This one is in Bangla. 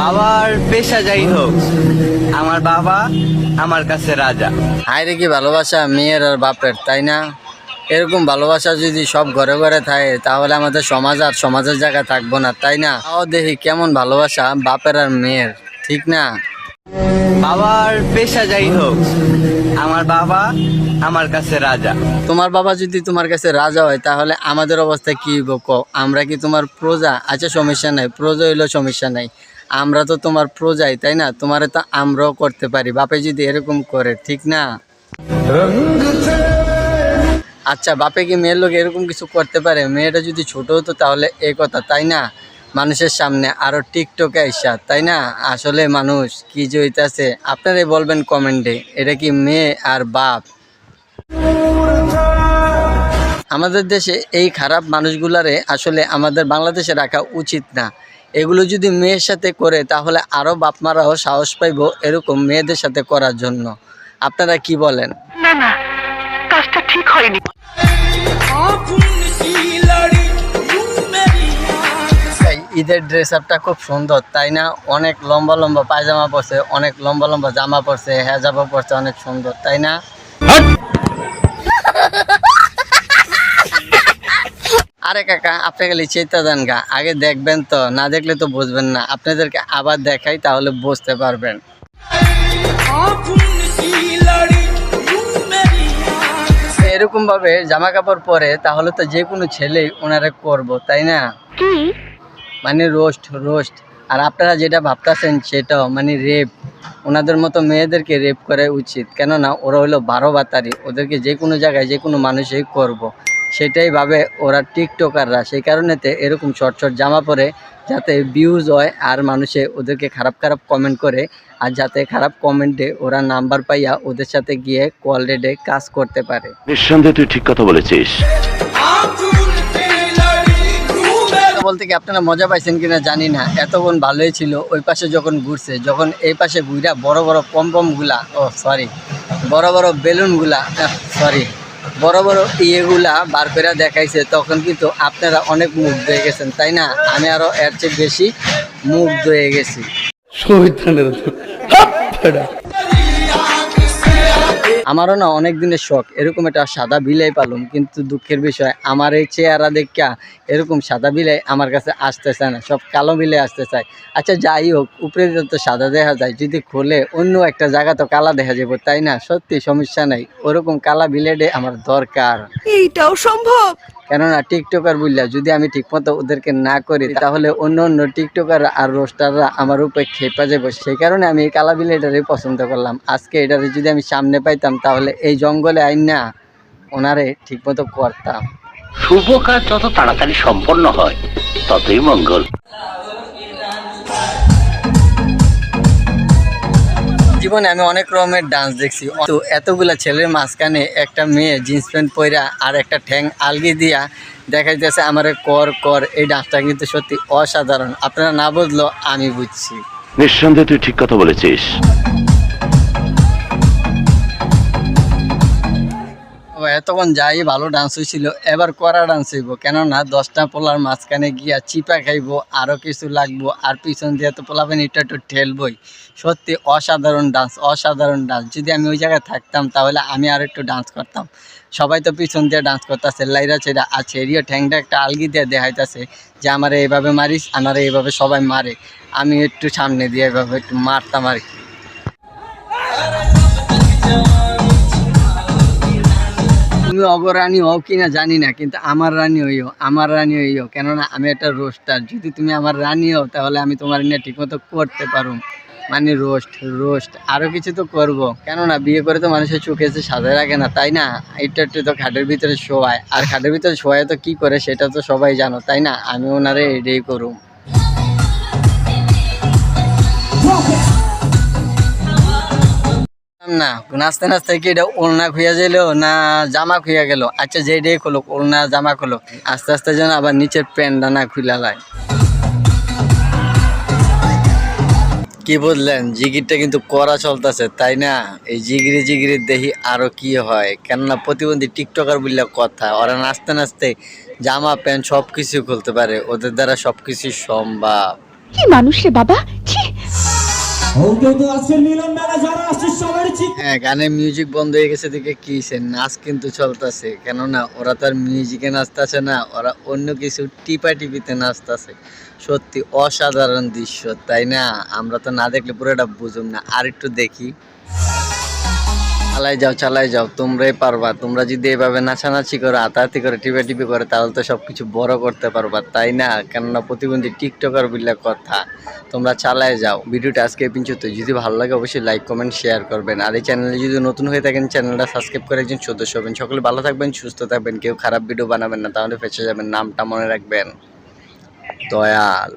বাবার পেশা যাই হোক আমার বাবা আমার কাছে রাজা। হায় রে কি ভালোবাসা মেয়ের আর বাপের তাই না? এরকম ভালোবাসা যদি সব ঘরে ঘরে থাকে তাহলে আমাদের সমাজ আর সমাজের জায়গা থাকব না তাই না? তাও দেখি কেমন ভালোবাসা বাপের আর মেয়ের ঠিক না? বাবার পেশা যাই হোক আমার বাবা আমার কাছে রাজা। তোমার বাবা যদি তোমার কাছে রাজা হয় তাহলে আমাদের অবস্থা কি আমরা কি তোমার প্রজা? আচ্ছা সমস্যা নাই প্রজা হইলেও সমস্যা নাই। আমরা তো তোমার প্রজাই, তাই না? তোমারে তো আমরাও করতে পারি, বাপে যদি এরকম করে, ঠিক না? আচ্ছা বাপে কি মেয়ের লোক এরকম কিছু করতে পারে? মেয়েটা যদি ছোট হতো তাহলে এই কথা, তাই না? মানুষের সামনে আরও টিকটকে আইসা, তাই না? আসলে মানুষ, কি যে আপনারাই বলবেন কমেন্টে, এটা কি মেয়ে আর বাপ? আমাদের দেশে এই খারাপ মানুষগুলারে আসলে আমাদের বাংলাদেশে রাখা উচিত না। এগুলো যদি মেয়ের সাথে করে তাহলে আরও বাপমারাও সাহস পাইব এরকম মেয়েদের সাথে করার জন্য। আপনারা কি বলেন? না না কাজটা ঠিক হয়নি। ঈদের ড্রেস আপটা খুব সুন্দর তাই না? অনেক লম্বা লম্বা পায়জামা পরছে অনেক লম্বা লম্বা জামা পরছে হেজাবও পরছে অনেক সুন্দর তাই না? আরে কাকা আপনি খালি চেতা দেন গা। আগে দেখবেন তো না দেখলে তো বুঝবেন না। আপনাদেরকে আবার দেখাই তাহলে বুঝতে পারবেন। এরকম ভাবে জামা কাপড় পরে তাহলে তো যে কোনো ছেলেই ওনারা করব তাই না? মানে রোস্ট রোস্ট। আর আপনারা যেটা ভাবতেছেন সেটাও মানে রেপ। ওনাদের মতো মেয়েদেরকে রেপ করা উচিত। কেননা ওরা হলো বারো বাতারি। ওদেরকে যে কোনো জায়গায় যে কোনো মানুষই করব। সেটাই ভাবে ওরা টিকটকাররা। সেই কারণেতে এরকম শর্ট শর্ট জামা পরে যাতে ভিউজ হয় আর মানুষে ওদেরকে খারাপ খারাপ কমেন্ট করে আর যাতে খারাপ কমেন্টে ওরা নাম্বার পাইয়া ওদের সাথে গিয়ে কল রেডে কাজ করতে পারে। নিঃসন্দেহে তুই ঠিক কথা বলেছিস। বলতে কি আপনারা মজা পাইছেন কিনা জানি না। এতক্ষণ ভালোই ছিল ওই পাশে যখন ঘুরছে যখন এই পাশে ঘুরা বড় বড় পমগুলা ও সরি বড় বড় বেলুনগুলা সরি বড় বড় ইয়েগুলা বার করে দেখাইছে, তখন কিন্তু আপনারা অনেক মুখ ধুয়ে গেছেন, তাই না? আমি আরও এর চেয়ে বেশি মুখ হয়ে গেছি। আমারও না অনেক দিনের শখ। এরকম একটা সাদা বিলাই পালুম, কিন্তু দুঃখের বিষয়, আমার এই চেহারা দেখা এরকম সাদা বিলাই আমার কাছে আসতে চায় না, সব কালো বিলাই আসতে চায়। আচ্ছা যাই হোক, উপরে তো সাদা দেখা যায়, যদি খোলে অন্য একটা জায়গা তো কালা দেখা যাব তাই না? সত্যি সমস্যা নাই, ওরকম কালা বিলেডে আমার দরকার। এইটাও সম্ভব? কেননা টিকটকার বুঝলা যদি আমি ঠিকমতো ওদেরকে না করি, তাহলে অন্য অন্য টিকটকার আর রোস্টাররা আমার উপরে খেপা যাবে সেই কারণে আমি এই কালা বিলেটারই পছন্দ করলাম। আজকে এটারে যদি আমি সামনে পাইতাম, তাহলে এই জঙ্গলে আইন না ওনারে ঠিকমতো করতাম। শুভ কাজ যত তাড়াতাড়ি সম্পন্ন হয়, ততই মঙ্গল। জীবনে আমি অনেক রকমের ডান্স দেখছি। তো এতগুলা ছেলের মাঝখানে একটা মেয়ে জিন্স প্যান্ট পয়রা আর একটা ঠ্যাং আলগি দিয়া দেখা যাচ্ছে আমার কর কর, এই ডান্সটা কিন্তু সত্যি অসাধারণ। আপনারা না বুঝলো আমি বুঝছি। নিঃসন্দেহে তুই ঠিক কথা বলেছিস। এতক্ষণ যাই, ভালো ডান্স হয়েছিল এবার করা ডান্স হইব। কেননা, দশটা পোলার মাঝখানে গিয়া চিপা খাইবো আরও কিছু লাগবো, আর পিছন দিয়ে তো পোলাবেন এটা একটু ঠেলবই। সত্যি অসাধারণ ডান্স অসাধারণ ডান্স যদি আমি ওই জায়গায় থাকতাম, তাহলে আমি আর একটু ডান্স করতাম। সবাই তো পিছন দিয়ে ডান্স করতেছে, লাইরা ছেড়া, আর ছেড়িও ঠ্যাংটা একটা আলগি দিয়ে দেখাইতেছে যে, আমার এইভাবে মারিস, আমার এইভাবে সবাই মারে। আমি একটু সামনে দিয়ে এভাবে একটু মারতাম আর কি। তুমি অগরানি হও কি না জানি না, কিন্তু আমার রানী হইও, আমার রানী হইও। কেননা আমি একটা রোস্টার, যদি তুমি আমার রানী হও, তাহলে আমি তোমার নিয়ে ঠিকমতো করতে পারো মানে রোস্ট রোস্ট আরও কিছু তো করব। কেননা বিয়ে করে তো মানুষের চোখে সাজায় রাখে না, তাই না? এটা একটু তো খাটের ভিতরে শোয়ায়। আর খাটের ভিতরে শোয়ায় তো কি করে, সেটা তো সবাই জানো, তাই না? আমি ওনারে এটাই করুম। না। নাচতে নাচতে কি এটা ওলনা খুঁয়া গেল না জামা খুঁয়া গেল? আচ্ছা যেটাই খুলুক ওলনা জামা খুলুক। আস্তে আস্তে যেন আবার নিচের প্যান্টটা না খুলা লাই কি বুঝলেন? জিগিরটা কিন্তু করা চলতেছে, তাই না? এই জিগিরি জিগিরি দেখি আরও কি হয়। কেননা প্রতিবন্ধী টিকটকার বললে কথা, ওরা নাচতে নাচতে জামা, প্যান্ট সব কিছু খুলতে পারে। ওদের দ্বারা সব কিছু সম্ভব। কি মানুষ রে বাবা? হ্যাঁ গানের মিউজিক বন্ধ হয়ে গেছে দেখে কি? নাচ কিন্তু চলতেছে। কেননা, ওরা মিউজিকে নাচতেছে না, ওরা অন্য কিছু টিপা টিপিতে নাচতেছে। সত্যি অসাধারণ দৃশ্য, তাই না? আমরা তো না দেখলে পুরোটা বুঝুম না। আর একটু দেখি। চালাই যাও চালাই যাও, তোমরাই পারবা। তোমরা যদি এভাবে নাচানাচি করো হাতাহাতি করে, টিপে টিপে করে, তাহলে তো সব কিছু বড় করতে পারবা, তাই না? কেননা প্রতিবন্ধী টিকটকার বললে কথা। তোমরা চালায় যাও। ভিডিওটা আজকে পর্যন্ত। যদি ভালো লাগে, অবশ্যই লাইক কমেন্ট শেয়ার করবেন। আর এই চ্যানেলে যদি নতুন হয়ে থাকেন চ্যানেলটা সাবস্ক্রাইব করে একজন সদস্য হবেন। সকলে ভালো থাকবেন, সুস্থ থাকবেন। কেউ খারাপ ভিডিও বানাবেন না, তাহলে ফেসে যাবেন। নামটা মনে রাখবেন। দয়াল।